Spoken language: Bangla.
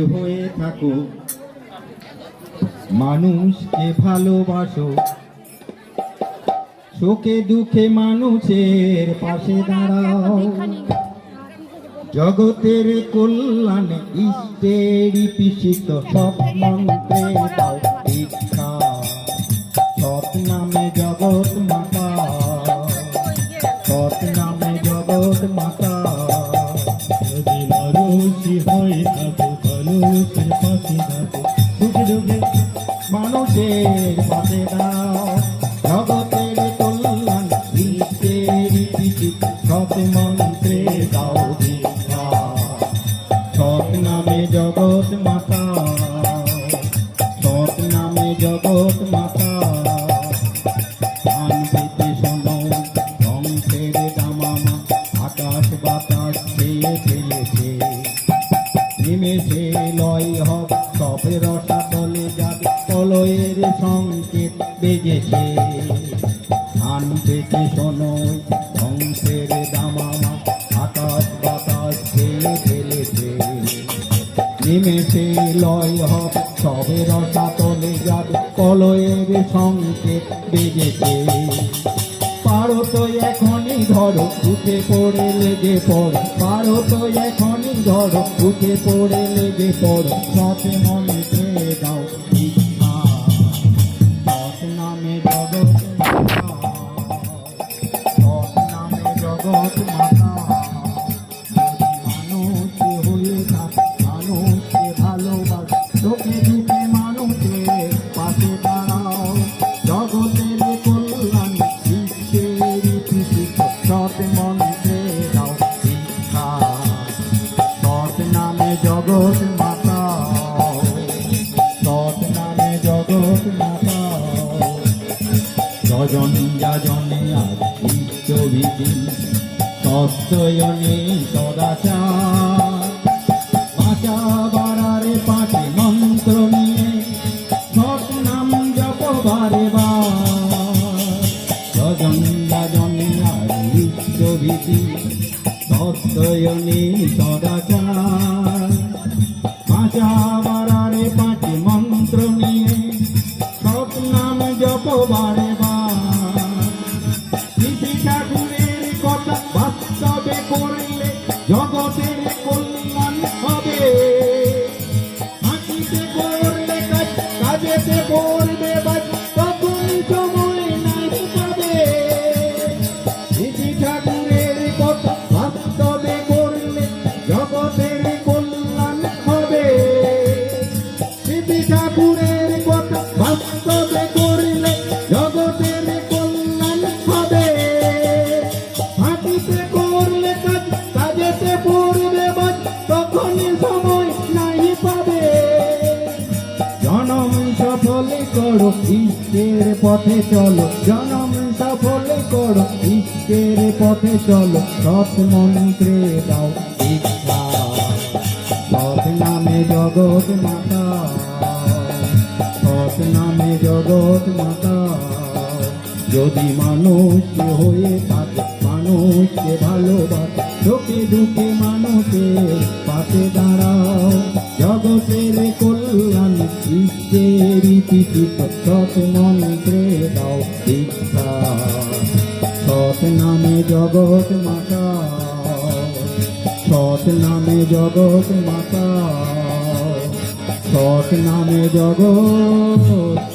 হয়ে থাকো। মানুষকে ভালোবাসো। শোকে দুঃখে মানুষের পাশে দাঁড়াও। জগতের কল্যাণে ইষ্টের পিসিত সব মন্ত্রে দাও। মানুষের পাশে থাকো যুগে যুগে মানুষের পাশে দাও জগতের কল্যাণ বিশ্বের কিছু সব মন্ত্রে দাও দীক্ষা সৎ নামে জগৎ মাতা সৎ নামে জগৎ মাতা সবে রসা তলে যাবে কলয়ের সংকেত বেজেছে। ধান পেতে শোনো, ধ্বংসের দামামা, আকাশ বাতাস খেয়ে ফেলেছে। নিমেষে লয় হব সবে রসা তলে যাবে কলয়ের সংকেত বেজেছে। পারো তো এখনই ধরো, উঠে পড়ে লেগে পড়ো। পারো তো এখনই ধরো, উঠে পড়ে লেগে পড়ো। সাথে মনে পেয়ে দাও জগৎ মাতা। জগৎ মাতা সৎ নামে জগৎ মাতা। রজনী যাজনে আর ইষ্টবিধি তত্ত্বয়নে সদাচার। বাঁচা বাড়ারে পাঠে মন্ত্র নিয়ে, সৎ নাম জপ বারে রজনী তত্ত্বয়নে সদাচার। পাঁচা বারারে পাঁচ মন্ত্র নিয়ে সব নাম জপ বারে ঠাকুরের কথা বাস্তবে করলে জগতের কল্যাণ ইষ্টের পথে চলো জনম সফলে করো। ইষ্টের পথে চলো সৎ মন্ত্রে দাও দীক্ষা। সৎ নামে জগৎ মাতা। সৎ নামে জগৎ মাতা। যদি মানুষ হয়ে থাকে, মানুষকে ভালোবাসে চোখে দুঃখে মানুষের পাশে দাঁড়াও। জগতের ইষ্টের পিছিত সৎ মন্ত্রে দাও শিক্ষা সৎ নামে জগৎ মাতা সৎ নামে জগৎ মাতা সৎ নামে জগৎ